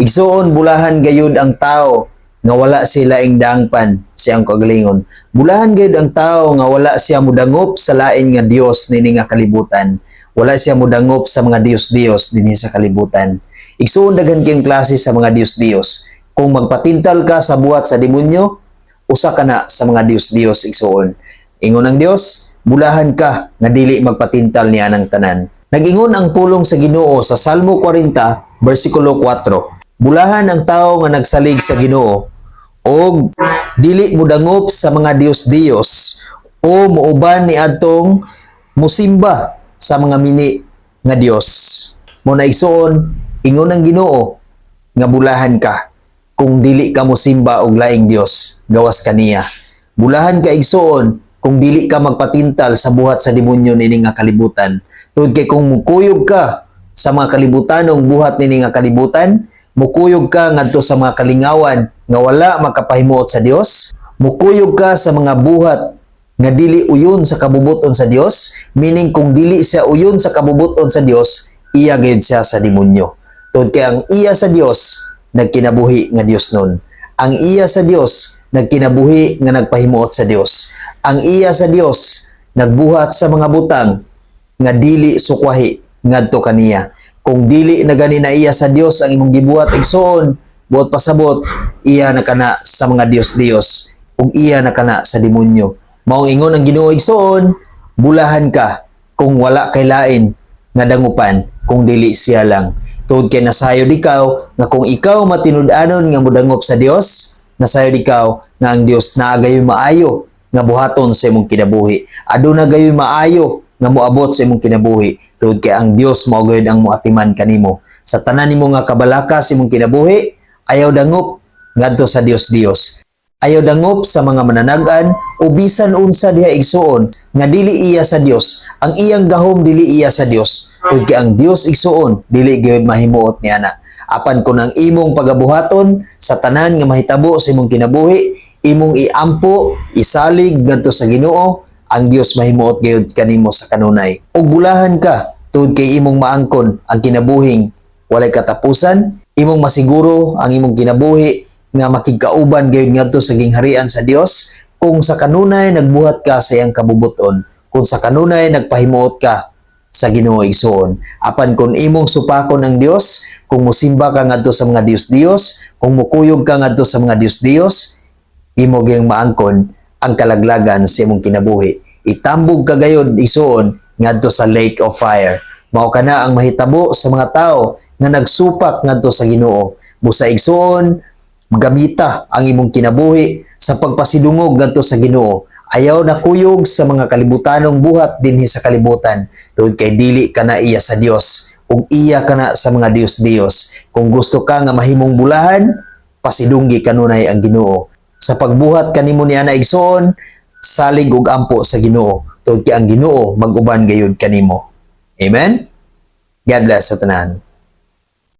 Igsuon bulahan gayud ang tao nga wala sila ing dangpan siyang kagalingon. Bulahan gayud ang tao nga wala siya mudangop sa lain nga Dios nini nga kalibutan. Wala siya mudangop sa mga Dios-Dios dinhi sa kalibutan. Igsuon daghan kayong klase sa mga Dios-Dios. Kung magpatintal ka sa buhat sa demonyo, usa ka na sa mga Dios-Dios igsuon. Ingon ang Dios, bulahan ka nga dili magpatintal niya ng tanan. Nag-ingon ang pulong sa Ginoo sa Salmo 40 bersikulo 4. Bulahan ang tao nga nagsalig sa Ginoo og dili mudangop sa mga Dios-Dios o muuban ni adtong musimba sa mga mini nga Dios. Mo na igsoon, ingon ang Ginoo nga bulahan ka kung dili ka mosimba og laing Dios, gawas kaniya. Bulahan ka igsoon kung dili ka magpatintal sa buhat sa demonyo nini nga kalibutan. Tungod kay kung mukuyog ka sa mga kalibutanong buhat nini nga kalibutan, mukuyog ka ngadto sa mga kalingawan nga wala makapahimuot sa Dios, mukuyog ka sa mga buhat nga dili uyon sa kabubuton sa Dios, meaning kung dili siya uyon sa kabubuton sa Dios, iya gayud siya sa demonyo. Tungod kay ang iya sa Dios nagkinabuhi nga Dios nun. Ang iya sa Dios nagkinabuhi nga nagpahimuot sa Dios. Ang iya sa Dios nagbuhat sa mga butang nga dili sukwahi ngadto kaniya. Kung dili na gani na iya sa Dios ang imong gibuhat igsoon, buot pasabot, iya na kana sa mga Dios-Dios ug iya na kana sa demonyo. Maong ingon ang Ginoo igsoon, bulahan ka kung wala kay lain nga dangupan kung dili siya lang. Tungod kay nasayod ikaw nga kung ikaw matinud-anon nga modangop sa Dios, nasayod ikaw nga ang Dios naagayoy maayo nga buhaton sa imong kinabuhi. Aduna gayoy maayo nga moabot sa imong kinabuhi. Tungod kay ang Dios mao gayud ang moatiman kanimo. Sa tanan nimo nga kabalaka sa imong kinabuhi, ayaw dangop ngadto sa Dios-Dios. Ayaw dangop sa mga mananagan o bisan unsa diha igsuon nga dili iya sa Dios. Ang iyang gahom dili iya sa Dios. Ug kay ang Dios igsuon dili gyud mahimuot niya na. Apan kun ang imong pagabuhaton sa tanan nga mahitabo sa imong kinabuhi, imong iampo, isalig ngadto sa Ginoo, ang Dios mahimuot gayud kanimo sa kanunay. Ug bulahan ka tungod kay imong maangkon ang kinabuhing walay katapusan, imong masiguro ang imong kinabuhi nga makigkauban gayud ngadto sa gingharian sa Dios kung sa kanunay nagbuhat ka sa iyang kabubuton, kung sa kanunay nagpahimuot ka sa Ginoo igsoon. Apan kung imong supakon ang Dios, kung musimba ka ngadto sa mga Dios-Dios, kung mukuyog ka ngadto sa mga Dios-Dios, imo gyang maangkon ang kalaglagan sa imong kinabuhi. Itambog ka gayud igsoon ngadto sa lake of fire. Mao kana ang mahitabo sa mga tao nga nagsupak ngadto sa Ginoo. Busa igsoon, gamita ang imong kinabuhi sa pagpasidungog ngadto sa Ginoo. Ayaw na kuyog sa mga kalibutanong buhat dinhi sa kalibutan. Tungod kay dili ka na iya sa Dios ug iya ka na sa mga Dios-Dios. Kung gusto ka nga mahimong bulahan, pasidunggi kanunay ang Ginoo. Sa pagbuhat kanimo niya na igsoon, salig ug ampo sa Ginoo. Tungod kay ang Ginoo mag-uban gayud kanimo. Amen. God bless sa tanan.